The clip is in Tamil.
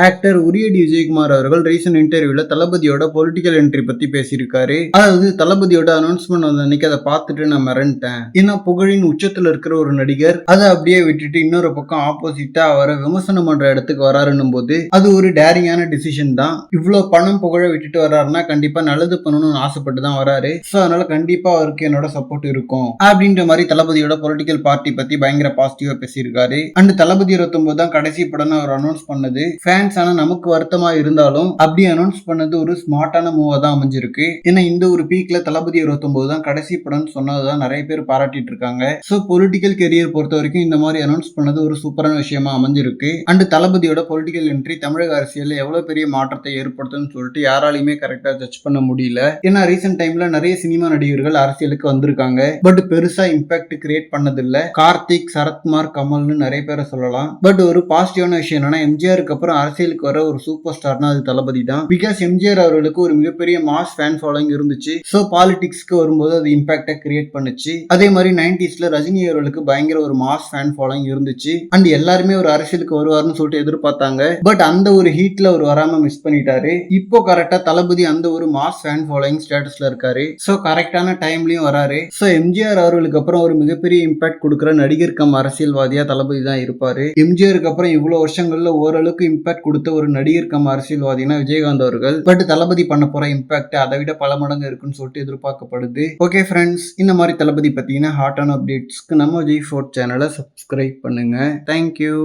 ஆக்டர் உரியடி விஜயகுமார் அவர்கள் ரீசன்ட் இன்டர்வியூல தளபதியோட பொலிட்டிக்கல் என்ட்ரி பத்தி பேசியிருக்காரு. அதாவது தளபதியோட அனௌன்ஸ்மெண்ட் வந்த அன்னைக்கு அதை பார்த்துட்டு நான் மிரண்டேன். ஏன்னா புகழின் உச்சத்துல இருக்கிற ஒரு நடிகர் அதை அப்படியே விட்டுட்டு இன்னொரு பக்கம் ஆப்போசிட்டா அவரை விமர்சனம் பண்ற இடத்துக்கு வராருன்னும் போது அது ஒரு டேரிங்கான டிசிஷன் தான். இவ்வளவு பணம் புகழ விட்டுட்டு வராருன்னா கண்டிப்பா நல்லது பண்ணணும்னு ஆசைப்பட்டு தான் வராரு. ஸோ அதனால கண்டிப்பா அவருக்கு என்னோட சப்போர்ட் இருக்கும். அப்படின்ற மாதிரி தளபதியோட பொலிட்டிக்கல் பார்ட்டி பத்தி பயங்கர பாசிட்டிவா பேசியிருக்காரு. அண்ட் தளபதி இருபத்தொன்பது தான் கடைசி படம் அவர் அனௌன்ஸ் பண்ணது. ஃபேன்ஸ் நமக்கு வருத்தமா இருந்தாலும் அப்படி அனௌன்ஸ் பண்ணது ஒரு ஸ்மார்ட்டான மூவா தான் அமைஞ்சிருக்கு. ஏன்னா இந்த ஒரு பீக்ல தளபதி இருபத்தொன்பது தான் கடைசி படம்னு சொன்னதுதான் நிறைய பேர் பாராட்டிட்டு இருக்காங்க. ஸோ பொலிட்டிக்கல் கெரியர் பொறுத்த வரைக்கும் இந்த மாதிரி அனௌன்ஸ் பண்ணது ஒரு சூப்பரான விஷயமா அமைஞ்சிருக்கு. அண்ட் தளபதியோட பொலிட்டிக்கல் என்ட்ரி தமிழக அரசியலில் எவ்வளவு பெரிய மாற்றத்தை ஏற்படுத்தும்னு சொல்லிட்டு யாராலையுமே கரெக்டா ஜட்ஜ் பண்ண முடியல. ஏன்னா ரீசெண்ட் டைம்ல நிறைய சினிமா நடிகர்கள் அரசியலுக்கு வந்திருக்காங்க. பட் பெருசா இம்பாக்ட் கிரியேட் பண்ணதில்ல. கார்த்திக் சரத்குமார் கமல்னு நிறைய பேரை சொல்லலாம். பட் ஒரு பாசிட்டிவான விஷயம் என்னன்னா எம்ஜிஆருக்கு அப்புறம் அரசியலுக்கு வர ஒரு சூப்பர் ஸ்டார்னா அது தளபதி தான் பிகாஸ் எம்ஜிஆர் அவர்களுக்கு ஒரு மிகப்பெரிய மாஸ் ஃபேன் ஃபாலோயிங் இருந்துச்சு. ஸோ பாலிடிக்ஸ்க்கு வரும்போது அது இம்பாக்டை கிரியேட் பண்ணுச்சு. அதே மாதிரி நைன்டிஸ்ல ரஜினி அவர்களுக்கு பயங்கர ஒரு மாஸ் ஃபேன் ஃபாலோயிங் இருந்துச்சு. அண்ட் எல்லாருமே ஒரு அரசியலுக்கு வருவார்னு சொல்லிட்டு எதிர்பார்த்தாங்க. பட் அந்த ஒரு ஹீட்ல அவர் வராம மிஸ் பண்ணிட்டாரு. இப்போ கரெக்டா தளபதி அந்த ஒரு மாஸ் ஃபேன் ஃபாலோயிங் ஸ்டேட்டஸ்ல இருக்காரு. ஸோ கரெக்டான டைம்லயும் வராரு. ஸோ எம்ஜிஆர் அவர்களுக்கு அப்புறம் ஒரு மிகப்பெரிய இம்பாக்ட் கொடுக்குற நடிகர் கம் அரசியல்வாதியா தளபதி தான் இருப்பாரு. எம்ஜிஆருக்கு அப்புறம் இவ்வளவு வருஷங்கள்ல ஓரளவுக்கு இம்பாக்ட் கொடுத்த ஒரு நடிகர் கம் அரசியல்வாதினா விஜயகாந்த் அவர்கள். பட் தளபதி பண்ண போற இம்பாக்ட் அதை விட பல மடங்கு இருக்குன்னு சொல்லிட்டு எதிர்பார்க்கப்படுது. ஓகே ஃப்ரெண்ட்ஸ் இந்த மாதிரி தளபதி பார்த்தீங்கன்னா ஹாட்டான அப்டேட்ஸ்க்கு நம்ம விஜய் ஃபோர்ட் சேனலை சப்ஸ்கிரைப் பண்ணுங்க. Thank you